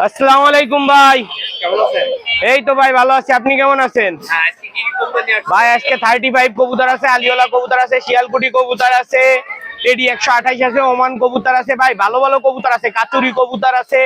আসসালামু আলাইকুম ভাই। কেমন আছেন? এই তো ভাই ভালো আছি। আপনি কেমন আছেন? হ্যাঁ ভাই আজকে থার্টি ফাইভ কবুতর আছে আলিওলা কবুতর আছে শিয়ালকুটি কবুতর আছে টেডি একশো আঠাইশ আছে ওমান কবুতর আছে ভাই ভালো ভালো কবুতর আছে কাতুরি কবুতর আছে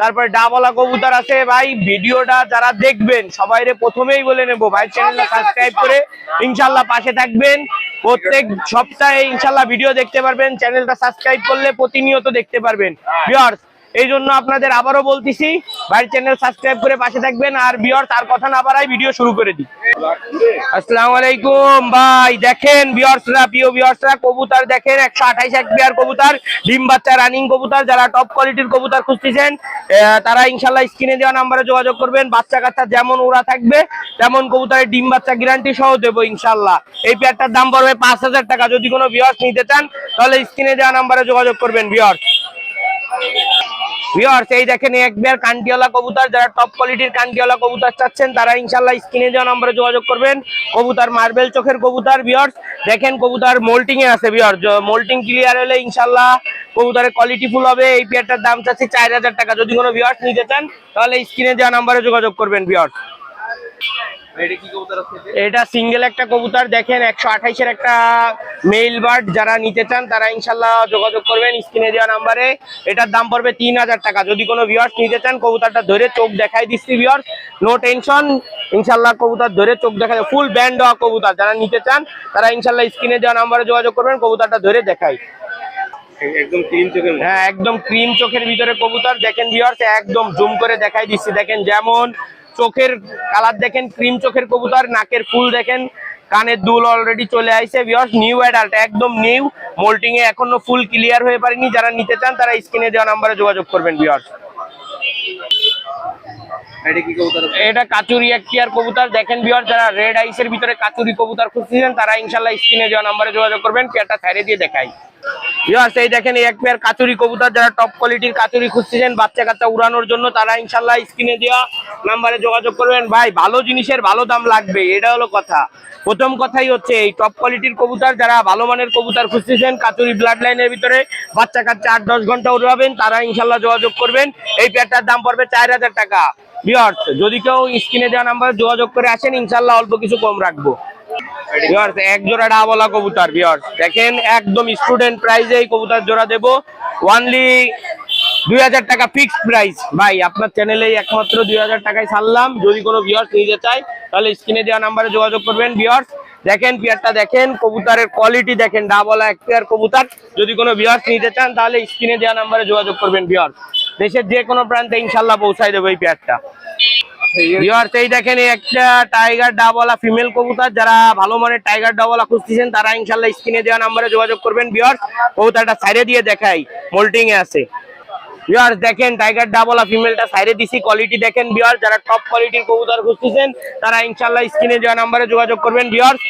তারপরে ডাবলা কবুতর আছে ভাই ভিডিওটা যারা দেখবেন সবাইরে প্রথমেই বলে নেব ভাই চ্যানেলটা সাবস্ক্রাইব করে ইনশাল্লাহ পাশে থাকবেন। প্রত্যেক সপ্তাহে ইনশাল্লাহ ভিডিও দেখতে পারবেন চ্যানেলটা সাবস্ক্রাইব করলে প্রতিনিয়ত দেখতে পারবেন। ভিউয়ার্স এই জন্য আপনাদের আবারও বলতেছি, ভাই চ্যানেল সাবস্ক্রাইব করে পাশে থাকবেন আর ভিউয়ার্স তার কথা না বাড়াই ভিডিও শুরু করে দিই। আসসালামু আলাইকুম ভাই দেখেন বিয়ার্সরা প্রিয় বিয়ার্সরা কবুতর দেখেন, একশো আঠাইশ এক বিয়ার কবুতর, ডিম বাচ্চা রানিং কবুতর, যারা টপ কোয়ালিটির কবুতর খুঁজতেছেন তারা ইনশাল্লাহ স্ক্রিনে দেওয়া নাম্বারে যোগাযোগ করবেন, বাচ্চা কাচ্চা যেমন ওরা থাকবে, তেমন কবুতরের ডিম বাচ্চা গ্যারান্টি সহ দেবো ইনশাল্লাহ এই পেয়ারটার দাম পড়বে পাঁচ হাজার টাকা, যদি কোনো বিয়ার্স নিতে চান, তাহলে স্ক্রিনে দেওয়া নাম্বারে যোগাযোগ করবেন বিয়ার্স ভিউয়ার্স এই দেখেন এক বিয়ার কান্টিওয়ালা কবুতর, যারা টপ কোয়ালিটির কান্টিওয়ালা কবুতর চাচ্ছেন, তারা ইনশাল্লাহ স্ক্রিনে দেওয়া নম্বরে যোগাযোগ করবেন, কবুতর মার্বেল চোখের কবুতর ভিউয়ার্স দেখেন কবুতর মোল্টিং এ আছে ভিউয়ার্স মোল্টিং ক্লিয়ার হলে ইনশাল্লাহ কবুতরের কোয়ালিটি ফুল হবে, এই পেয়ারটার দাম চাচ্ছি চার হাজার টাকা, যদি কোনো ভিউয়ার্স নিতে চান, তাহলে স্ক্রিনে দেওয়া নম্বরে যোগাযোগ করবেন ভিউয়ার্স এটা সিঙ্গেল একটা কবুতর দেখেন একশো আঠাইশের একটা মেইল বার্ড যারা নিতে চান তারা ইনশাল্লাহ যোগাযোগ করবেন স্ক্রিনে দেওয়া নাম্বারে। এটার দাম পড়বে তিন হাজার টাকা। যদি কোনো ভিউয়ার্স নিতে চান কবুতরটা ধরে চোখ দেখাই দিচ্ছি ভিউয়ার্স নো টেনশন ইনশাল্লাহ কবুতর ধরে চোখ দেখা ফুল ব্যান্ড হওয়া কবুতর যারা নিতে চান তারা ইনশাল্লাহ স্ক্রিনে দেওয়া নাম্বারে যোগাযোগ করবেন কবুতরটা ধরে দেখাই একদম ক্রিম চোখের হ্যাঁ একদম ক্রিম চোখের ভিতরে কবুতর। দেখেন ভিউয়ার্স একদম জুম করে দেখাই দিচ্ছি। দেখেন যেমন চোখের কালার দেখেন, ক্রিম চোখের কবুতর, নাকের ফুল দেখেন, কানের দুল অলরেডি চলে আইছে বিয়স নিউ অ্যাডাল্ট একদম নিউ মোল্টিং এ এখনও ফুল ক্লিয়ার হয়ে পারেনি। যারা নিতে চান, তারা স্ক্রিনে দেওয়া নাম্বারে যোগাযোগ করবেন ভিউয়ার্স এটা কাচুরি একটিয়ার কবুতর? দেখেন ভিউয়ার যারা রেড আইসের ভিতরে কাচুরি কবুতর খুঁজছেন তারা ইনশাল্লাহ স্ক্রিনে দেওয়া নাম্বারে যোগাযোগ করবেন, পেয়ারটা ছাইড়ে দিয়ে দেখাই। ভিউয়ার্স এই দেখেন এক পেয়ার কাচুরি কবুতর, যারা টপ কোয়ালিটির কাচুরি খুঁজছেন বাচ্চা কাচ্চা উড়ানোর জন্য, তারা ইনশাল্লাহ স্ক্রিনে দেওয়া নাম্বারে যোগাযোগ করবেন। ভাই, ভালো জিনিসের ভালো দাম লাগবে, এটা হলো কথা। প্রথম কথাই হচ্ছে, এই টপ কোয়ালিটির কবুতর, যারা ভালো মানের কবুতর খুঁজতেছেন, কাচুরি ব্লাড লাইনের ভিতরে বাচ্চা কাচ্চা আট দশ ঘণ্টা উড়াবেন, তারা ইনশাল্লাহ যোগাযোগ করবেন। এই পেয়ারটার দাম পড়বে চার হাজার টাকা। যদি কেউ স্ক্রিনে দেওয়া নাম্বারে যোগাযোগ করে আসেন ইনশাল্লাহ অল্প কিছু কম রাখব। এক জোড়া ডাবলা কবুতর ভিউয়ার্স দেখেন, একদম স্টুডেন্ট প্রাইজে এই কবুতর জোড়া দেবো। ওয়ানলি দুই হাজার টাকা ফিক্সড প্রাইস ভাই, আপনার চ্যানেলে একমাত্র দুই হাজার টাকায় ছাড়লাম। যদি কোনো ভিউয়ার্স নিতে চায়, তাহলে স্ক্রিনে দেওয়া নাম্বারে যোগাযোগ করবেন ভিউয়ার্স দেখেন পেয়ারটা দেখেন, কবুতরের কোয়ালিটি দেখেন ডাবলা এক পেয়ার কবুতর। যদি কোনো ভিউয়ার্স নিতে চান, তাহলে স্ক্রিনে দেওয়া নাম্বারে যোগাযোগ করবেন ভিউয়ার্স দেশের যে কোনো প্রান্তে ইনশাল্লাহ পৌঁছাই দেবো এই পেয়ারটা। এই দেখেন একটা টাইগার ডাবলা ফিমেল কবুতর। যারা ভালো মানের টাইগার ডাবলা খুঁজতেছেন, তারা ইনশাল্লাহ স্ক্রিনে দেওয়া নাম্বারে যোগাযোগ করবেন বিয়ার কবুতরটা সাইডে দিয়ে দেখাই মোল্টিং এ আছে। ভিউয়ার্স দেখেন টাইগার ডাবলা ফিমেলটা সাইডে দিছি। কোয়ালিটি দেখেন ভিউয়ার্স যারা টপ কোয়ালিটির কবুতর খুঁজতেছেন তারা ইনশাল্লাহ স্ক্রিনে দেওয়া নাম্বারে যোগাযোগ করবেন ভিউয়ার্স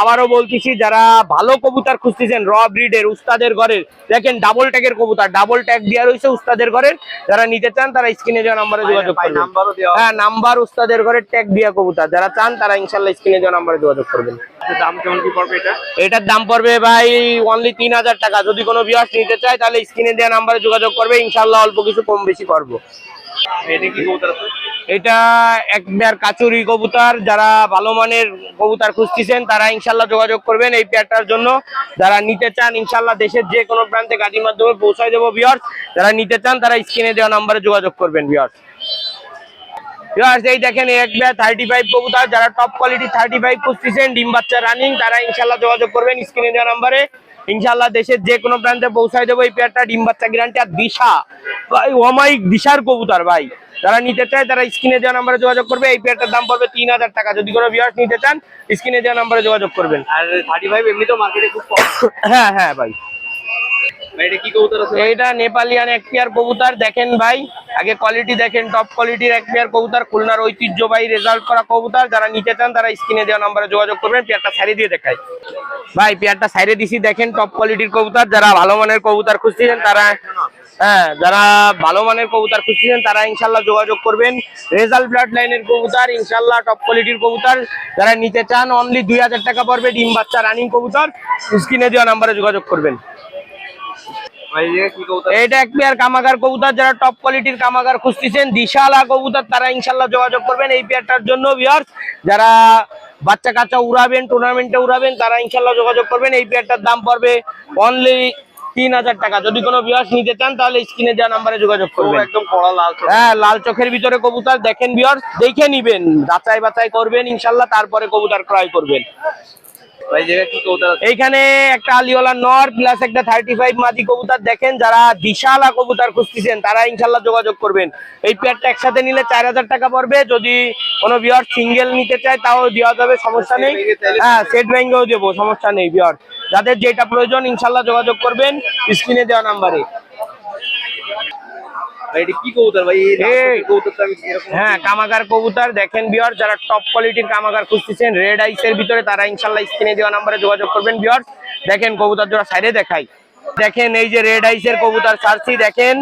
আবারও বলতেছি যারা ভালো কবুতর খুঁজতেছেন র ব্রিডের উস্তাদের ঘরের দেখেন ডাবল ট্যাগের কবুতর ডাবল ট্যাগ দেওয়া রয়েছে উস্তাদের ঘরের। যারা নিতে চান তারা স্ক্রিনে দেওয়া নাম্বারে যোগাযোগ করবেন। হ্যাঁ নাম্বার উস্তাদের ঘরে ট্যাগ দিয়া কবুতর। যারা চান তারা ইনশাল্লাহ স্ক্রিনে দেওয়া নাম্বারে যোগাযোগ করবেন। এটা? এটার দাম পড়বে ভাই অনলি তিন হাজার টাকা। যদি কোনো বিয়াস নিতে চায় তাহলে স্ক্রিনে দেওয়া নাম্বারে যোগাযোগ করবে। ইনশাল্লাহ অল্প কিছু কম বেশি করব। এটা এক একবার কাচুরি কবুতর যারা ভালো মানের কবুতর খুঁজতেছেন তারা ইনশাল্লাহ যোগাযোগ করবেন এই পেয়ারটার জন্য। যারা নিতে চান ইনশাল্লাহ দেশের যে কোনো প্রান্তে গাড়ির মাধ্যমে পৌঁছায় দেবো বিয়ার্স যারা নিতে চান তারা স্ক্রিনে দেওয়া নাম্বারে যোগাযোগ করবেন বিয়ার্স এই দেখেন এই একটা থার্টি ফাইভ কবুতর যারা টপ কোয়ালিটি থার্টি ফাইভ খুঁজতেছেন ডিম বাচ্চা রানিং তারা ইনশাল্লাহ যোগাযোগ করবেন স্ক্রিনে দেওয়া নাম্বারে ইনশাল্লাহ দেশের যে কোনো প্রান্তে পৌঁছায় দেবো এই পেয়ারটা ডিম বাচ্চা গ্যারান্টি আর দিশা। ভাই অমাইক দিশার কবুতর ভাই। যারা নিতে চায় তারা স্ক্রিনে দেওয়া নাম্বারে যোগাযোগ করবে। এই পেয়ারটার দাম পড়বে তিন হাজার টাকা। যদি কোনো ভিউয়ার্স নিতে চান স্ক্রিনে দেওয়া নাম্বারে যোগাযোগ করবেন। আর থার্টি ফাইভ এমনি তো মার্কেটে খুব হ্যাঁ হ্যাঁ ভাই ভাই এটা কি কবুতর আছে এইটা নেপালিয়ান এক পেয়ার কবুতর, দেখেন ভাই। আগে কোয়ালিটি দেখেন টপ কোয়ালিটির এক পেয়ার খুলনার ঐতিহ্যবাহী রেজাল্ট করা যারা নিতে চান, তারা দেওয়া নাম্বারে যোগাযোগ করবেন, পেয়ারটা দিয়ে ভাই, পেয়ারটা দেখেন টপ কোয়ালিটির যারা ভালো মানের খুঁজছিলেন, তারা হ্যাঁ যারা ভালো মানের কবুতর খুঁজছিলেন, তারা ইনশাল্লাহ যোগাযোগ করবেন। রেজাল্ট ব্লাড লাইনের কবুতর ইনশাল্লাহ টপ কোয়ালিটির কবুতর। যারা নিতে চান অনলি দুই হাজার টাকা পড়বে, ডিম বাচ্চা রানিং কবুতর। স্ক্রিনে দেওয়া নাম্বারে যোগাযোগ করবেন। এটা এক পেয়ার কামাগার কবুতর যারা টপ কোয়ালিটির কামাগার খুঁজতেছেন দিশালা কবুতর তারা ইনশাল্লাহ যোগাযোগ করবেন এই পেয়ারটার জন্য ভিউয়ার্স যারা বাচ্চা কাচ্চা উড়াবেন টুর্নামেন্টে উড়াবেন তারা ইনশাল্লাহ যোগাযোগ করবেন। এই পেয়ারটার দাম পড়বে অনলি তিন হাজার টাকা। যদি কোনো ভিউয়ার্স নিতে চান তাহলে স্ক্রিনে দেওয়া নাম্বারে যোগাযোগ করবেন। একদম কড়া লাল হ্যাঁ লাল চোখের ভিতরে কবুতর দেখেন ভিউয়ার্স দেখে নিবেন যাচাই বাছাই করবেন ইনশাল্লাহ তারপরে কবুতর ক্রয় করবেন। এইখানে একটা আলিওয়ালা নর প্লাস একটা থার্টি ফাইভ মাদি কবুতর দেখেন যারা বিশালা কবুতার খুঁজতেছেন তারা ইনশাল্লাহ যোগাযোগ করবেন। এই পেয়ারটা একসাথে নিলে চার হাজার টাকা পড়বে যদি কোনো বিয়ার সিঙ্গেল নিতে চায় তাও দেওয়া যাবে সমস্যা নেই। হ্যাঁ সেট ব্যাঙ্গেও দেবো সমস্যা নেই বিয়ার যাদের যেটা প্রয়োজন ইনশাল্লাহ যোগাযোগ করবেন স্ক্রিনে দেওয়া নাম্বারে ভাই এটা কি কবুতর ভাই এই লাল এই। চোখের কবুতরটা আমি এরকম হ্যাঁ কামাগার কবুতর দেখেন বিয়ার যারা টপ কোয়ালিটির কামাগার খুঁজতেছেন রেড আইসের ভিতরে তারা ইনশাল্লাহ স্ক্রিনে দেওয়া নাম্বারে যোগাযোগ করবেন বিয়ার দেখেন কবুতর জোড়া সাইডে দেখাই। দেখেন এই যে রেড আইসের কবুতর সার্সি দেখেন।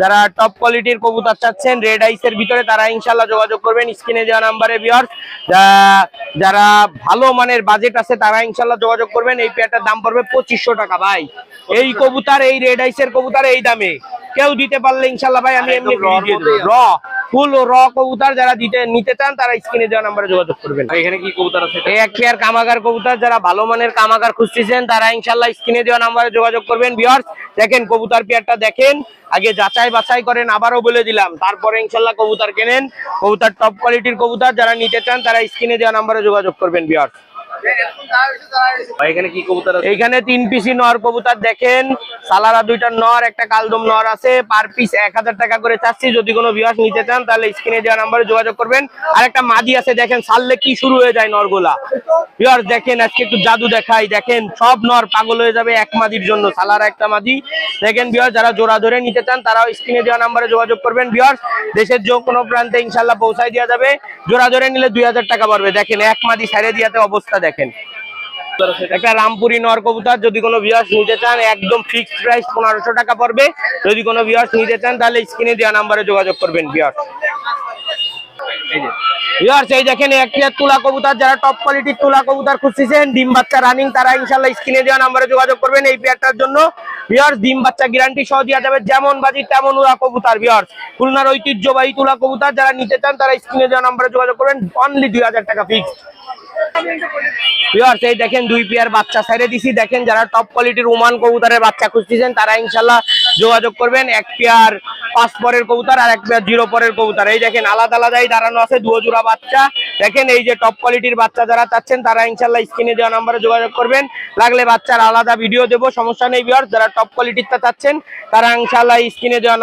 যারা টপ কোয়ালিটির কবুতর চাচ্ছেন রেড আইসের ভিতরে তারা ইনশাল্লাহ যোগাযোগ করবেন স্ক্রিনে দেওয়া নাম্বারে বিয়ার যারা ভালো মানের বাজেট আছে তারা ইনশাল্লাহ যোগাযোগ করবেন। এই পেয়ারটার দাম পড়বে পঁচিশশো টাকা ভাই। এই কবুতর এই রেড আইসের কবুতর এই দামে। কেউ দিতে পারলে ইনশাল্লাহ ভাই আমি এমনি। র ফুল র কবুতর যারা দিতে নিতে চান তারা স্ক্রিনে দেওয়া নাম্বারে যোগাযোগ করবেন। এখানে কি কবুতর আছে? এই এক পেয়ার কামাগার কবুতর যারা ভালো মানের কামাগার খুঁজতেছেন তারা ইনশাল্লাহ স্ক্রিনে দেওয়া নাম্বারে যোগাযোগ করবেন। বিয়ার্স দেখেন কবুতর পেয়ারটা দেখেন। আগে যাচাই বাছাই করেন আবারও বলে দিলাম। তারপরে ইনশাল্লাহ কবুতর কেনেন। কবুতর টপ কোয়ালিটির কবুতর যারা নিতে চান তারা স্ক্রিনে দেওয়া নাম্বারে যোগাযোগ করবেন ভাই এখানে তিন পিসি নর কবুতর দেখেন। সালারা দুইটা নর, একটা কালদম নর আছে। পার পিস এক হাজার টাকা করে চাচ্ছি। যদি কোনো বিয়াস নিতে চান, তাহলে স্ক্রিনে দেওয়া নাম্বারে যোগাযোগ করবেন। আর একটা মাদি আছে, দেখেন কি শুরু হয়ে যায় নরগুলা। দেখেন, আজকে একটু জাদু দেখাই। দেখেন, সব নর পাগল হয়ে যাবে এক মাদির জন্য, সালারা একটা মাদি। দেখেন যারা জোড়া ধরে নিতে চান, তারাও স্ক্রিনে দেওয়া নাম্বারে যোগাযোগ করবেন। বিয়ার দেশের যে কোনো প্রান্তে ইনশাল্লাহ পৌঁছায় দেওয়া যাবে। জোড়া ধরে নিলে দুই হাজার টাকা পড়বে দেখেন, এক মাদি সাইডে দিয়াতে অবস্থা আছে একটা রামপুরি নর কবুতর, যদি কোনো ভিউয়ার্স নিতে চান, একদম ফিক্সড প্রাইস পনেরোশো টাকা পড়বে। যদি কোনো ভিউয়ার্স নিতে চান, তাহলে স্ক্রিনে দেওয়া নাম্বারে যোগাযোগ করবেন ভিউয়ার্স ভিউয়ার্স এই দেখেন এক তুলা কবুতর, যারা টপ কোয়ালিটির তুলা কবুতর খুঁজতেছেন, ডিম বাচ্চা রানিং তারা ইনশাল্লাহ স্ক্রিনে দেওয়া নাম্বারে যোগাযোগ করবেন এই পেয়ারটার জন্য। ভিউয়ার্স ডিম বাচ্চা গ্যারান্টি সহ দেওয়া যাবে, যেমন বাজি, তেমন উড়া কবুতর ভিউয়ার্স খুলনার ঐতিহ্যবাহী তুলা কবুতর, যারা নিতে চান, তারা স্ক্রিনে দেওয়া নাম্বারে যোগাযোগ করবেন অনলি দুই হাজার টাকা ফিক্সড ভিউয়ার্স এই দেখেন দুই পেয়ার বাচ্চা ছেড়ে দিছি। দেখেন যারা টপ কোয়ালিটির ওমান কবুতরের বাচ্চা খুঁজতেছেন, তারা ইনশাল্লাহ যোগাযোগ করবেন। এক পেয়ার পাঁচ পরের কবুতর আর এক পেয়ার জিরো পরের কবুতর। এই দেখেন আলাদা আলাদাই দাঁড়ানো আছে দুও জোড়া বাচ্চা। দেখেন এই যে টপ কোয়ালিটির বাচ্চা যারা চাচ্ছেন, তারা ইনশাল্লাহ স্ক্রিনে দেওয়া নাম্বারে যোগাযোগ করবেন। লাগলে বাচ্চার আলাদা ভিডিও দেবো, সমস্যা নেই ভিউয়ার্স যারা টপ কোয়ালিটিরটা চাচ্ছেন, তারা ইনশাল্লাহ স্ক্রিনে দেওয়া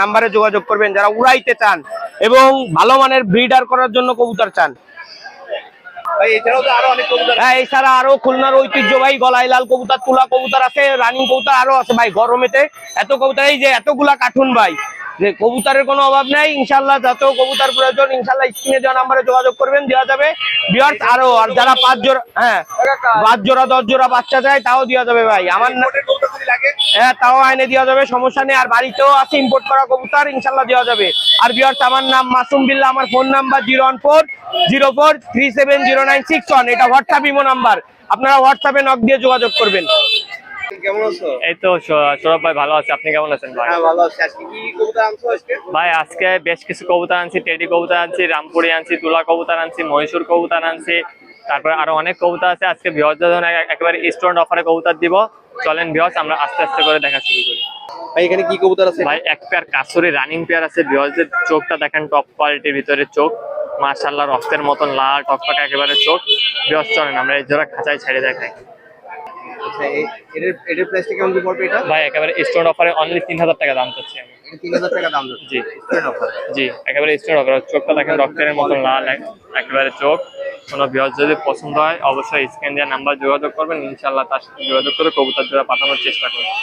নাম্বারে যোগাযোগ করবেন। যারা উড়াইতে চান এবং ভালো মানের ব্রিডার করার জন্য কবুতর চান। হ্যাঁ এছাড়া আরও খুলনার ঐতিহ্যবাহী গলাই লাল কবুতর, তুলা কবুতর আছে, রানিং কবুতর আরও আছে ভাই, গরমেতে। এত কবুতর, এই যে এতগুলা কার্টুন ভাই। যে কবুতরের কোনো অভাব নাই ইনশাল্লাহ যত কবুতর প্রয়োজন ইনশাল্লাহ স্ক্রিনে দেওয়া নাম্বারে যোগাযোগ করবেন দেওয়া যাবে। বিয়ার্স আরও আর যারা পাঁচ জোড়া হ্যাঁ পাঁচ জোড়া দশ জোড়া বাচ্চা চায় তাও দেওয়া যাবে ভাই। আমার হ্যাঁ তাও আইনে দেওয়া যাবে সমস্যা নেই। আর বাড়িতেও আছে ইম্পোর্ট করা কবুতর ইনশাল্লাহ দেওয়া যাবে। আর বিয়ার্স আমার নাম মাসুম বিল্লাহ আমার phone number zero one four zero four three seven zero nine six one এটা হোয়াটসঅ্যাপ ইমো নাম্বার আপনারা হোয়াটসঅ্যাপে নক দিয়ে যোগাযোগ করবেন। কেমন আছো? এই তো সৌরভ ভাই ভালো আছে আপনি কেমন আছেন ভাই? হ্যাঁ ভালো আছি। আজকে কি কবুতর আনছো আজকে? ভাই আজকে বেশ কিছু কবুতর আনছি টেডি কবুতর আনছি রামপুরি আনছি তুলা কবুতর আনছি মহীশূর কবুতর আনছি তারপরে আরও অনেক কবুতর আছে। আজকে ধরনের একেবারে স্টুডেন্ট অফারে কবুতর দিব। চলেন বৃহৎ আমরা আস্তে আস্তে করে দেখা শুরু করি। ভাই এখানে কি কবুতর আছে? ভাই এক পেয়ার কাসুরি রানিং পেয়ার আছে। বৃহৎের চোখটা দেখেন টপ কোয়ালিটির ভিতরে চোখ। মার্শাল্লাহ রক্তের মতন লাল টকটকা একেবারে চোখ। বৃহৎ চলেন আমরা এই জোড়া খাঁচায় ছেড়ে দেখাই। আচ্ছা এ- এটার এটার প্রাইসটা কেমন কি পড়বে এটা? ভাই একেবারে স্টুডেন্ট অফারে অনলি তিন হাজার টাকা দাম চাচ্ছি আমি। তিন হাজার টাকা দাম জি। অফার জি একেবারে অফার চোখটা দেখেন রক্তের লাল একেবারে চোখ। কোনো যদি পছন্দ হয় অবশ্যই স্ক্যান নাম্বার যোগাযোগ করবেন। ইনশাল্লাহ তার সাথে যোগাযোগ করে কবুতর জোড়া পাঠানোর চেষ্টা করবেন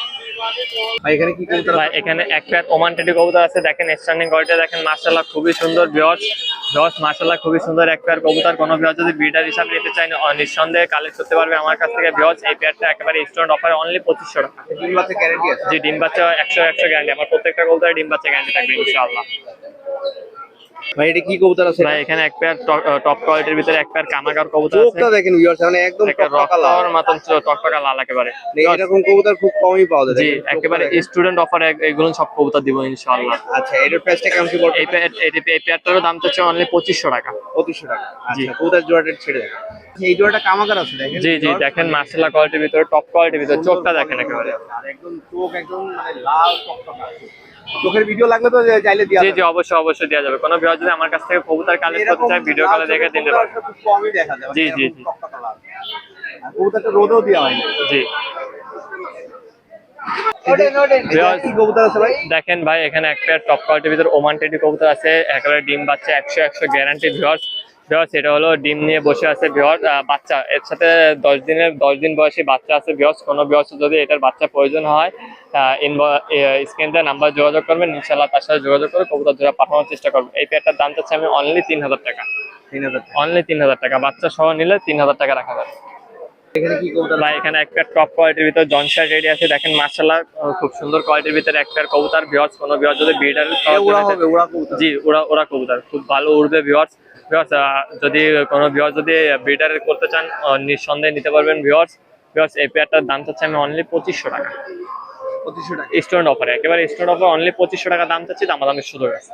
এখানে কি কবুতর ভাই এখানে এক প্যাট ওমান টেডি কবুতর আছে দেখেন স্ট্যান্ডিং কোয়ালিটি দেখেন মার্শাল্লাহ খুবই সুন্দর বৃহৎ বৃহৎ মার্শাল্লাহ খুবই সুন্দর এক পেয়ার কবুতর। কোনো বৃহৎ যদি বিডার হিসাবে নিতে অ- নিঃসন্দেহে কালেক্ট করতে পারবে আমার কাছ থেকে। বৃহৎ এই পেয়ারটা একেবারে স্টুডেন্ট অফারে অনলি পঁচিশশো টাকা। তিন মাসের গ্যারান্টি আছে? জি ডিম বাচ্চা একশো একশো গ্যারান্টি আমার প্রত্যেকটা কবুতরের ডিম বাচ্চা গ্যারান্টি থাকবে ইনশাআল্লাহ। ভাই এটা কি কবুতর আছে? ভাই এখানে এক পেয়ার টপ কোয়ালিটির ভিতরে এক পেয়ার কামাকার কবুতর আছে। চোখটা দেখেন ভিউয়ার্স মানে একদম একটা লাল। মতন টকটকা লাল একেবারে। মানে এরকম কবুতর খুব কমই পাওয়া যায় জি একেবারে স্টুডেন্ট অফার এগুলো সব কবুতর দিব ইনশাআল্লাহ। আচ্ছা এটার প্রাইসটা কেমন কি পড়বে এই পেয়ার এই এই পেয়ারটারও দাম চাচ্ছে অনলি পঁচিশশো টাকা। টাকা। আচ্ছা কবুতর জোড়াটা ছেড়ে দেখেন এই জোড়াটা কামাকার আছে দেখেন? জি জি দেখেন মার্শাল্লাহ কোয়ালিটির ভিতরে টপ কোয়ালিটির ভিতরে চোখটা দেখেন একেবারে। আর একদম চোখ একদম মানে লাল টকটকা। চোখের ভিডিও লাগলে তো চাইলে দিয়া জি জি অবশ্যই অবশ্যই দেওয়া যাবে। কোনো বিহার যদি আমার কাছ থেকে কবুতর কালেক্ট করতে চায় ভিডিও কলে দেখে দিতে পারবে খুব কমই দেখা যায় জি, মানে জি, জি। কবুতরটা রোদেও দেওয়া হয় না জি এটা কি কবুতর আছে ভাই? দেখেন ভাই এখানে এক পেয়ার টপ কোয়ালিটির ভিতরে ওমান টেডি কবুতর আছে। একেবারে ডিম বাচ্চা একশো একশো গ্যারান্টি ভিওর্স ভিওর্স এটা হলো ডিম নিয়ে বসে আছে ভিওর্স বাচ্চা। এর সাথে দশ দিনের দশ দিন বয়সী বাচ্চা আছে ভিওর্স কোনো ভিওর্স যদি এটার বাচ্চা প্রয়োজন হয় স্ক্রিন দেওয়া নাম্বার যোগাযোগ করবেন। ইনশাল্লাহ তার সাথে যোগাযোগ করে কবুতর জোড়া পাঠানোর চেষ্টা করব এই পেয়ারটার দাম চাচ্ছে আমি অনলি তিন হাজার টাকা। তিন হাজার অনলি তিন হাজার টাকা। বাচ্চা সহ নিলে তিন হাজার টাকা রাখা যাবে। এখানে কি কবুতর ভাই এখানে একটা টপ কোয়ালিটির ভিতরে জনসার রেডি আছে। দেখেন মার্শাল্লাহ খুব সুন্দর কোয়ালিটির ভিতরে একটা কবুতর। বিহস কোনো বিহস যদি বিডার জি ওরা ওরা কবুতর। খুব ভালো উড়বে ভিওয়ার্স ভিওয়ার্স যদি কোনো ভিওয়ার্স যদি ব্রিডার করতে চান নিঃসন্দেহে নিতে পারবেন ভিওয়ার্স ভিওয়ার্স এই পেয়ারটার দাম চাচ্ছে আমি অনলি পঁচিশশো টাকা। পঁচিশশো টাকা। স্টুডেন্ট অফারে একেবারে স্টুডেন্ট অফারে অনলি পঁচিশশো টাকা দাম চাচ্ছি দাম দামের সুযোগ আছে।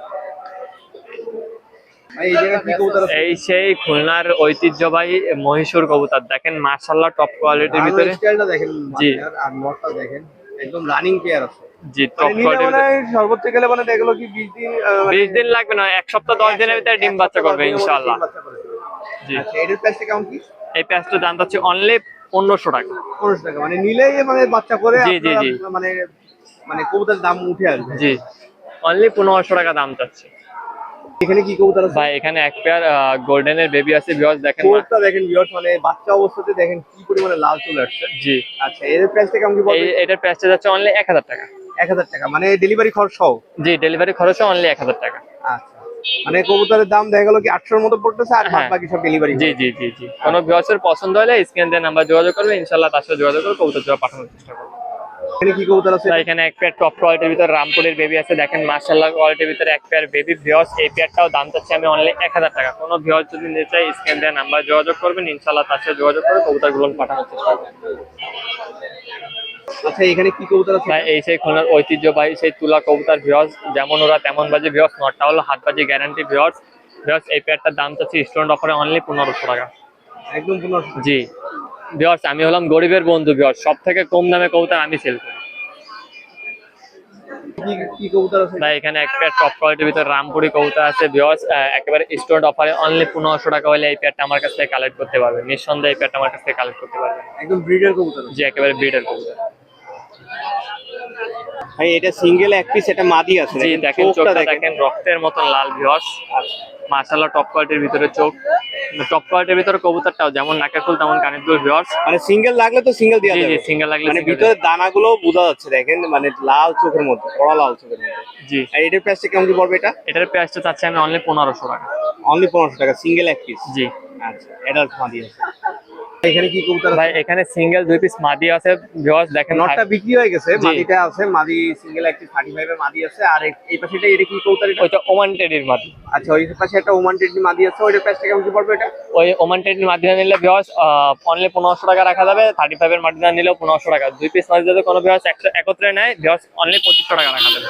এই সেই খুলনার ঐতিহ্যবাহী মহীশূর কবুতর। দেখেন মার্শাল্লাহ টপ কোয়ালিটির ভিতরে। দেখেন জি। আর দেখেন। একদম রানিং পেয়ার আছে। জি টপ মানে সর্বোচ্চ গেলে মানে দেখল কি বিশ দিন আহ, মানে বিশ দিন লাগবে না এক সপ্তাহ দশ দিনের ভিতরে ডিম বাচ্চা করবে ইনশাআল্লাহ। জি। আচ্ছা এটার প্রাইসটা কেমন কি? এই প্যাচটার দাম চাচ্ছি অনলি পনেরোশো টাকা। পনেরোশো টাকা মানে নিলেই মানে বাচ্চা করে জি, জি, জি। মানে মানে কবুতরের দাম উঠে আসবে। জি অনলি পনেরোশো টাকা দাম চাচ্ছি এখানে কি কবুতর আছে? ভাই এখানে এক পেয়ার গোল্ডেনের বেবি আছে ভিউয়ার্স দেখেন চোখটা দেখেন ভিউয়ার্স মানে বাচ্চা অবস্থাতে দেখেন কি পরিমাণে লাল চলে আসছে। জি। আচ্ছা এর প্রাইসটা কেমন কি এই বলবেন এটার প্রাইসটা যাচ্ছে অনলি এক হাজার টাকা। এক হাজার টাকা। মানে ডেলিভারি খরচ সহ? জি ডেলিভারি খরচ অনলি এক হাজার টাকা। আচ্ছা। মানে কবুতরের দাম দেখা গেল কি আটশোর মতো পড়তেছে আর হ্যাঁ। বাকি সব ডেলিভারি জি জি জি জি। কোনো ভিউয়ার্সের পছন্দ হলে স্ক্রিন দিয়ে নাম্বার যোগাযোগ করবে ইনশাল্লাহ তার সাথে যোগাযোগ করে কবুতর জোড়া পাঠানোর চেষ্টা করব। এখানে কি কবুতর আছে? এখানে এক পেয়ার টপ কোয়ালিটির ভিতরে রামপুরের বেবি আছে। দেখেন মার্শাল্লাহ কোয়ালিটির ভিতরে এক পেয়ার বেবি ভিওস এই পেয়ারটাও দাম চাচ্ছি আমি অনলি এক হাজার টাকা। কোনো যদি নিতে চাই স্ক্রিন দিয়ে নাম্বার যোগাযোগ করবেন। ইনশাল্লাহ তার সাথে যোগাযোগ করে কবুতরগুলো পাঠানোর চেষ্টা আচ্ছা এখানে কি কবুতর আছে? এই সেই খুলনার ঐতিহ্যবাহী সেই তুলা কবুতর ভিওস যেমন ওরা তেমন বাজে ভিওস নটটা হলো হাত বাজি গ্যারান্টি ভিওস ভিওস এই পেয়ারটার দাম চাচ্ছি স্টুডেন্ট অফারে অনলি পনেরোশো টাকা। একদম পনেরোশো জি। ভিওস আমি হলাম গরিবের বন্ধু ভিওস সব থেকে কম দামে কবুতর আমি সেল করি। কি কি কবুতর আছে? ভাই এখানে এক পেয়ার টপ কোয়ালিটির ভিতরে রামপুরি কবুতর আছে ভিওস একেবারে স্টুডেন্ট অফারে অনলি পনেরোশো টাকা হলে এই পেয়ারটা আমার কাছ থেকে কালেক্ট করতে পারবে। নিঃসন্দেহে এই আমার কাছ থেকে কালেক্ট করতে পারবে। একদম ব্রিডার কবুতর। জি একেবারে ব্রিডের কবুতর। ভাই এটা সিঙ্গেল এক পিস এটা মাদি আছে। জি দেখেন চোখটা দেখেন। রক্তের মতন লাল ভিওস মার্শাল্লাহ টপ কোয়ালিটির ভিতরে চোখ। টপ কোয়ালিটির ভিতরে কবুতরটাও যেমন নাকের ফুল তেমন কানের ফুল ভিওস মানে সিঙ্গেল লাগলে তো সিঙ্গেল দেওয়া জি জি সিঙ্গেল লাগলে মানে ভিতরে দানাগুলো বোঝা যাচ্ছে দেখেন মানে লাল চোখের মধ্যে কড়া লাল চোখের মধ্যে। জি। আর এটার প্রাইসটা কেমন কি পড়বে এটা? এটার প্রাইসটা চাচ্ছি আমি অনলি পনেরোশো টাকা। অনলি পনেরোশো টাকা সিঙ্গেল এক পিস জি। আচ্ছা অ্যাডাল্ট মাদি আছে। এখানে কি কবুতর ভাই এখানে সিঙ্গেল দুই পিস মাদি আছে ভিওস দেখেন নটটা বিক্রি হয়ে গেছে। মাদিটা আছে মাদি সিঙ্গেল একটি থার্টি ফাইভের মাদি আছে আর এই- এই পাশে এটা কি কবুতর এটা? ওইটা ওমান টেডির মাদি। আচ্ছা ওই পাশে একটা ওমান টেডি মাদি আছে ওইটার প্রাইসটা কেমন কি পড়বে এটা? ওই ওমান টেডির মাধ্যমে নিলে ভিওস অনলি পনেরোশো টাকা রাখা যাবে থার্টি ফাইভের মাধ্যমে নিলেও পনেরোশো টাকা। দুই পিস মাদি যদি কোনো একশো একত্রে নেয় ভিওস অনলি পঁচিশশো টাকা রাখা যাবে।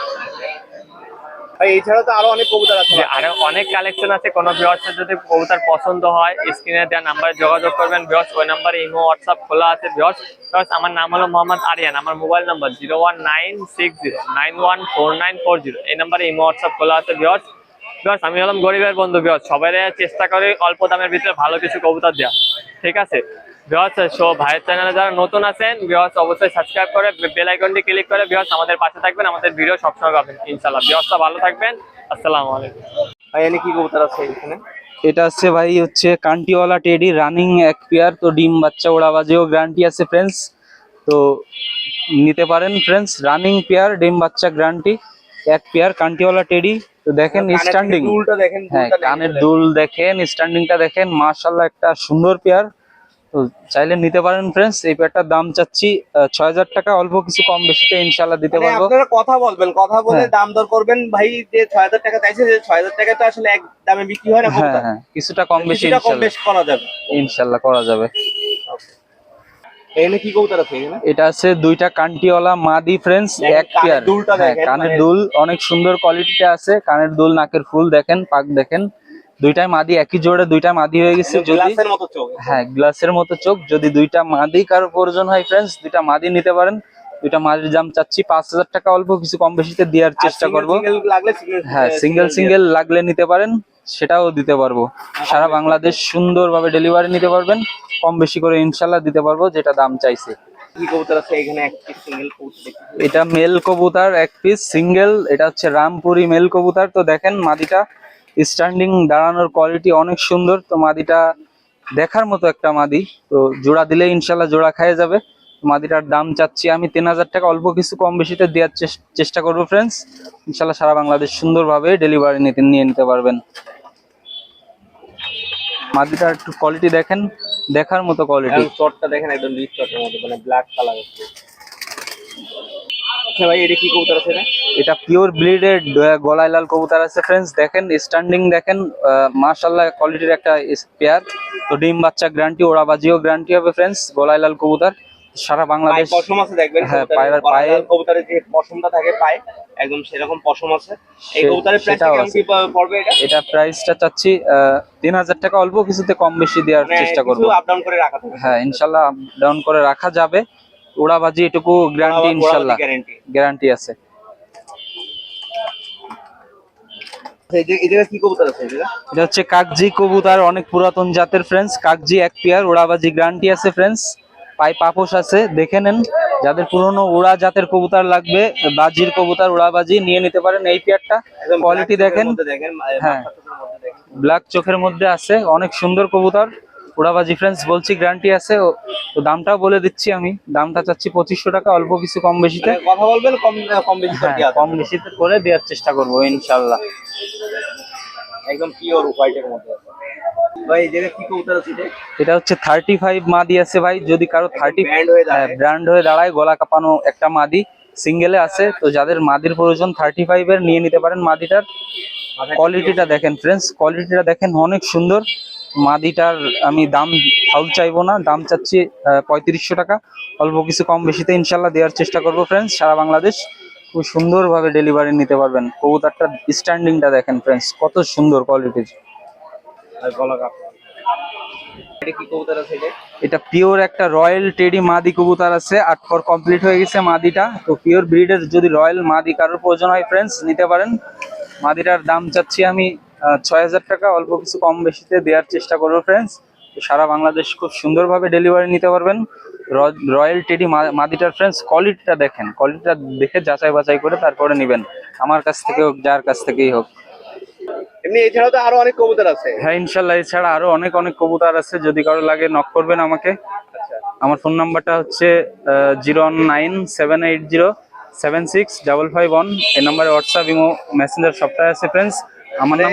এছাড়া তো আরও অনেক কবুতর আছে। আরও অনেক কালেকশন আছে। কোনো ভিওসের যদি কবুতর পছন্দ হয় স্ক্রিনে দেওয়া নাম্বারে যোগাযোগ করবেন। ভিওস ওই নাম্বারে ইমো হোয়াটসঅ্যাপ খোলা আছে। ভিওস ভিওস আমার নাম হলো মোহাম্মদ আরিয়ান। আমার mobile number zero one nine six zero nine one four nine four zero এই নাম্বারে ইমো হোয়াটসঅ্যাপ খোলা আছে ভিওস ভিওস আমি হলাম গরিবের বন্ধু ভিওস সবাই চেষ্টা করে অল্প দামের ভিতরে ভালো কিছু কবুতর দেওয়া। ঠিক আছে? ভিওস সো ভাইয়ের চ্যানেলে যারা নতুন আছেন অবশ্যই সাবস্ক্রাইব করে বেল আইকনটি ক্লিক করে আমাদের পাশে থাকবেন আমাদের ভিডিও সবসময় পাবেন ইনশাল্লাহ ভিওসটা ভালো থাকবেন আসসালামু আলাইকুম। ভাই এখানে কি কবুতর আছে এখানে? এটা হচ্ছে ভাই হচ্ছে কান্টিওয়ালা টেডি রানিং এক পেয়ার তো ডিম বাচ্চা ওড়াবাজিও গ্যারান্টি আছে ফ্রেন্ডস তো নিতে পারেন ফ্রেন্ডস রানিং পেয়ার ডিম বাচ্চা গ্যারান্টি এক পেয়ার কান্টিওয়ালা টেডি। তো দেখেন স্ট্যান্ডিং দেখেন হ্যাঁ কানের দুল দেখেন স্ট্যান্ডিংটা দেখেন মার্শাল্লাহ একটা সুন্দর পেয়ার তো চাইলে নিতে পারেন ফ্রেন্ডস এই পেয়ারটার দাম চাচ্ছি ছয় হাজার টাকা অল্প কিছু কম বেশিতে ইনশাল্লাহ দিতে মানে পারব। আপনারা কথা বলবেন কথা বলে হ্যাঁ। দাম দর করবেন। ভাই যে ছয় হাজার টাকা চাইছে যে ছয় হাজার টাকা তো আসলে এক দামে বিক্রি হয় না হ্যাঁ হ্যাঁ কিছুটা কম বেশি কম করা যাবে। ইনশাল্লাহ করা যাবে। এখানে কি কবুতর আছে এখানে? এটা আছে দুইটা কান্টিওয়ালা মাদি ফ্রেন্ডস এক কানের পেয়ার দুলটা হ্যাঁ কানের মানে- দুল অনেক সুন্দর কোয়ালিটিতে আছে কানের দুল নাকের ফুল দেখেন পাক দেখেন। দুইটাই মাদি একই জোড়ে দুইটা মাদি হয়ে গেছে যদি। গ্লাসের মতো চোখ। হ্যাঁ গ্লাসের মতো চোখ। যদি দুইটা মাদি কারও প্রয়োজন হয় ফ্রেন্ডস দুইটা মাদি নিতে পারেন। দুইটা মাদির দাম চাচ্ছি পাঁচ হাজার টাকা অল্প কিছু কম বেশিতে দেওয়ার চেষ্টা করব। হ্যাঁ সিঙ্গেল সিঙ্গেল লাগলে নিতে পারেন সেটাও দিতে পারব। সারা বাংলাদেশ সুন্দরভাবে ডেলিভারি নিতে পারবেন। কম বেশি করে ইনশাল্লাহ দিতে পারব যেটা দাম চাইছে। এটা মেল কবুতর এক পিস সিঙ্গেল এটা হচ্ছে রামপুরি মেল কবুতর। তো দেখেন মাদিটা স্ট্যান্ডিং দাঁড়ানোর কোয়ালিটি অনেক সুন্দর। তো মাদিটা দেখার মতো একটা মাদি। তো জোড়া দিলে ইনশাল্লাহ জোড়া খায় যাবে। মাদিটার দাম চাচ্ছি আমি তিন হাজার টাকা। অল্প কিছু কম বেশিতে দেওয়ার চেষ্টা করব ফ্রেন্ডস ইনশাল্লাহ সারা বাংলাদেশ সুন্দরভাবে ডেলিভারি নিতে নিয়ে নিতে পারবেন। মাদিটার একটু কোয়ালিটি দেখেন। দেখার মতো কোয়ালিটি চটটা দেখেন, একদম রিচ চটের মতো মানে ব্ল্যাক কালার আচ্ছা ভাই এটা কি কবুতর আছে এটা? এটা পিওর ব্লিডের গলায় লাল কবুতর আছে ফ্রেন্ডস দেখেন স্ট্যান্ডিং দেখেন মার্শাল্লাহ কোয়ালিটির একটা পেয়ার তো ডিম বাচ্চা গ্যারান্টি ওরা বাজিও গ্যারান্টি হবে ফ্রেন্ডস গলায় লাল কবুতর। সারা বাংলাদেশ পশম আছে দেখবেন হ্যাঁ, পায়ের- গলায় পায়ে- কবুতরের যে পশমটা থাকে পায়ে একদম সেরকম পশম আছে। এই কবুতরের প্রাইস কেমন। কি পড়বে এটা? এটা প্রাইসটা চাচ্ছি তিন হাজার টাকা অল্প কিছুতে কম বেশি দেওয়ার মানে চেষ্টা করব। আপ ডাউন করে রাখা হ্যাঁ ইনশাল্লাহ ডাউন করে রাখা যাবে। ওড়াবাজি এটুকু গ্যারান্টি ইনশাল্লাহ। গ্যারান্টি আছে। এটা হচ্ছে কাকজি কবুতর অনেক পুরাতন জাতের ফ্রেন্ডস কাকজি এক পেয়ার গ্যারান্টি আছে ফ্রেন্ডস পাই পাপোশ আছে দেখে নেন। যাদের পুরনো উড়া জাতের কবুতর লাগবে বাজির কবুতর উড়াবাজি নিয়ে নিতে পারেন এই পেয়ারটা কোয়ালিটি দেখেন। হ্যাঁ। ব্ল্যাক চোখের মধ্যে আছে অনেক সুন্দর কবুতর। উড়াবাজি ফ্রেন্ডস বলছি গ্যারান্টি আছে ও- তো দামটাও বলে দিচ্ছি আমি। দামটা চাচ্ছি পঁচিশশো টাকা অল্প কিছু কম বেশিতে। মানে কথা বলবেন কম কম বেশি হ্যাঁ কম বেশিতে করে দেওয়ার চেষ্টা করব ইনশাল্লাহ। একদম পিওর হোয়াইটের মধ্যে। এটা? হচ্ছে থার্টি ফাইভ মাদি আছে ভাই যদি কারও থার্টি হয়ে ব্র্যান্ড হয়ে দাঁড়ায় গলা কাঁপানো একটা মাদি সিঙ্গেলে আছে তো যাদের মাদির প্রয়োজন থার্টি ফাইভ এর নিয়ে নিতে পারেন মাদিটার। কোয়ালিটিটা দেখেন ফ্রেন্ডস কোয়ালিটিটা দেখেন অনেক সুন্দর। মাদিটার আমি দাম ফাউল চাইব না দাম চাচ্ছি পঁয়ত্রিশশো টাকা। অল্প কিছু কম বেশিতে ইনশাল্লাহ দেওয়ার চেষ্টা করব ফ্রেন্ডস সারা বাংলাদেশ খুব সুন্দরভাবে ডেলিভারি নিতে পারবেন। কবুতরটার স্ট্যান্ডিংটা দেখেন ফ্রেন্ডস কত সুন্দর কোয়ালিটির এটা পিওর একটা রয়্যাল টেডি মাদি কবুতর আছে। আট পর কমপ্লিট হয়ে গেছে মাদিটা। তো পিওর ব্রিডের যদি রয়্যাল মাদি কারোর প্রয়োজন হয় ফ্রেন্ডস নিতে পারেন। মাদিটার দাম চাচ্ছি আমি ছয় হাজার টাকা অল্প কিছু কম বেশিতে দেওয়ার চেষ্টা করব ফ্রেন্ডস সারা বাংলাদেশ খুব সুন্দরভাবে ডেলিভারি নিতে পারবেন। রয়্যাল টেডি মাদিটার ফ্রেন্ডস কোয়ালিটিটা দেখেন। কোয়ালিটিটা দেখে যাচাই বাছাই করে তারপরে নেবেন। আমার কাছ থেকে হোক যার কাছ থেকেই হোক। এমনি এছাড়াও তো আরও অনেক কবুতর আছে। হ্যাঁ ইনশাল্লাহ এছাড়া আরও অনেক অনেক কবুতর আছে। যদি কারও লাগে নক করবেন আমাকে। আচ্ছা। আমার ফোন নাম্বারটা হচ্ছে zero one nine seven eight zero seven six double five one এই নাম্বারে হোয়াটসঅ্যাপ ইমো মেসেঞ্জার সবটাই আছে ফ্রেন্ডস আমার নাম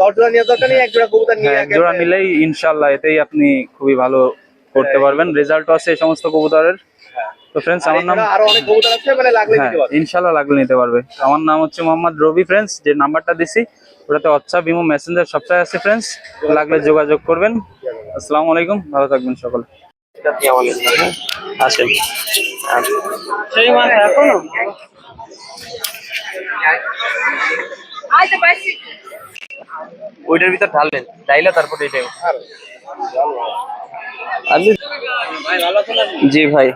দশ দরকার নেই এক জোড়া কবুতর নিয়ে হ্যাঁ এক জোড়া নিলেই ইনশাল্লাহ এতেই আপনি খুবই ভালো করতে পারবেন। রেজাল্টও আছে এই সমস্ত কবুতরের। তো ফ্রেন্ডস আমার নাম আরও অনেক কবুতর আছে মানে লাগলে হ্যাঁ পারবে। ইনশাল্লাহ লাগলে নিতে পারবে। আমার নাম হচ্ছে মোহাম্মদ রবি ফ্রেন্ডস যে নাম্বারটা দিছি ওটাতে ইমো মেসেঞ্জার সবটাই আছে ফ্রেন্ডস লাগলে যোগাযোগ করবেন। আসসালামু আলাইকুম ভালো থাকবেন সকলে। হ্যাঁ আসেন। সেই এখনও? ওইটার ভিতর ঢালবেন ঢাইলে তারপর এটাই। জি ভাই।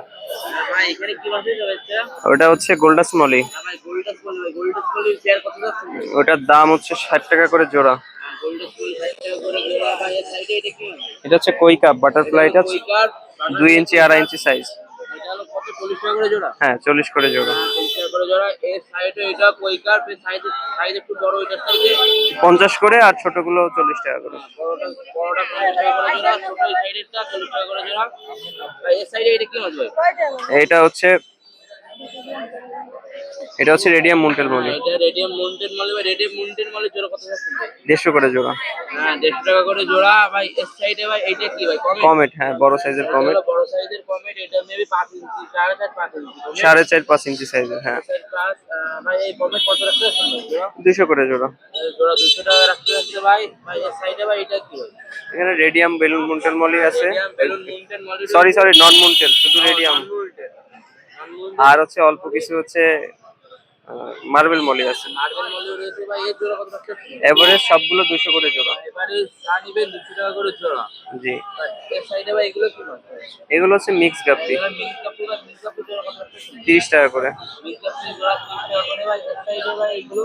ভাই এখানে কি মাছ রয়েছে ওটা হচ্ছে গোল্ডাস মলি। ভাই গোল্ডাস বলে গোল্ডাস বলে শেয়ার কত যাচ্ছে ওটার দাম হচ্ছে ষাট টাকা করে জোড়া। 60 টাকা করে জোড়া ভাই এর সাইডে এটা হচ্ছে কই কাপ বাটারফ্লাই এটা কুইকার দুই ইঞ্চি আড়াই ইঞ্চি সাইজ এটা হলো কত 40 টাকা করে জোড়া? হ্যাঁ চল্লিশ করে জোড়া। 40 টাকা করে জোড়া। এর সাইডে এটা এর একটু বড় এটার পঞ্চাশ করে আর ছোটগুলো চল্লিশ টাকা করে। বড়টা বড়টা 50 টাকা করে জোড়া ছোট এই সাইডেরটা 40 টাকা করে জোড়া। ভাই এর সাইডে এটা কি মাছ ভাই? এটা হচ্ছে এটা হচ্ছে রেডিয়াম মুন্টেল মলি এটা রেডিয়াম মুন্টেন মলে ভাই রেডিয়াম মুন্টেন মলে জোড়া কত যাচ্ছে ভাই দেড়শো করে জোড়া। হ্যাঁ দেড়শো টাকা করে জোড়া। ভাই এর সাইডে ভাই এইটা কি ভাই কমে কমেট হ্যাঁ বড় সাইজের কমেট বড় সাইজের কমেট এটা মেবি পাঁচ ইঞ্চি সাড়ে চার পাঁচ ইঞ্চি। Comment, সাড়ে চার পাঁচ ইঞ্চি সাইজের হ্যাঁ। ভাই এই কমেট কত রাখতে জোড়া? দুইশো করে জোড়া। জোড়া দুশো টাকা রাখতে যাচ্ছে ভাই। ভাই এর সাইডে ভাই এটা কি ভাই? এখানে রেডিয়াম বেলুন মুন্টেল মলি আছে। বেলুন মুন্টেন মলে সরি সরি নন মুন্টেল শুধু রেডিয়াম আর হচ্ছে অল্প কিছু হচ্ছে মার্বেল মলি আছে। মার্বেল মলে রয়েছে ভাই এর জোড়া কত রাখতে এভারেজ সবগুলো দুশো করে জোড়া। যা নিবেন টাকা করে জোড়া। জি। ভাই, এর সাইডে ভাই এগুলো কি এগুলো হচ্ছে মিক্স গাপ্পি। ত্রিশ জোড়া কত টাকা করে। মিল্ক কাপড় জোড়া তিরিশ টাকা করে ভাই এর সাইডে ভাই এগুলো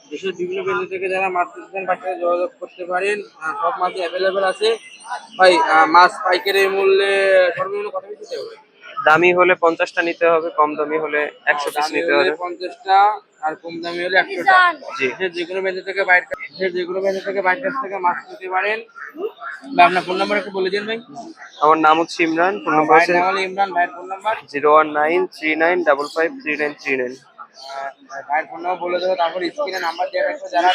দেশের বিভিন্ন কেন্দ্র থেকে যারা মাছ তার সাথে যোগাযোগ করতে পারেন সব মাছই অ্যাভেলেবেল আছে। ভাই মাছ পাইকারি মূল্যে সর্বনিম্ন কত পিস দিতে হবে? দামি হলে পঞ্চাশটা নিতে হবে কম দামি হলে একশো পিস নিতে হবে। পঞ্চাশটা আর কম দামি হলে একশোটা। জি। দেশের যে কোনো বেঞ্চে থেকে বাইরে দেশের যে কোনো বেঞ্চে থেকে বাইরের কাছ থেকে মাছ নিতে পারেন। বা আপনার ফোন নাম্বার একটু বলে দিন ভাই। আমার নাম হচ্ছে ইমরান ফোন নাম্বার হচ্ছে ইমরান ভাইয়ের phone number. Zero one nine three nine double five three nine three nine. ভাইয়ের ফোন নাম্বার বলে দেবো। তারপর স্ক্রিনে নাম্বার দেওয়া রাখব যারা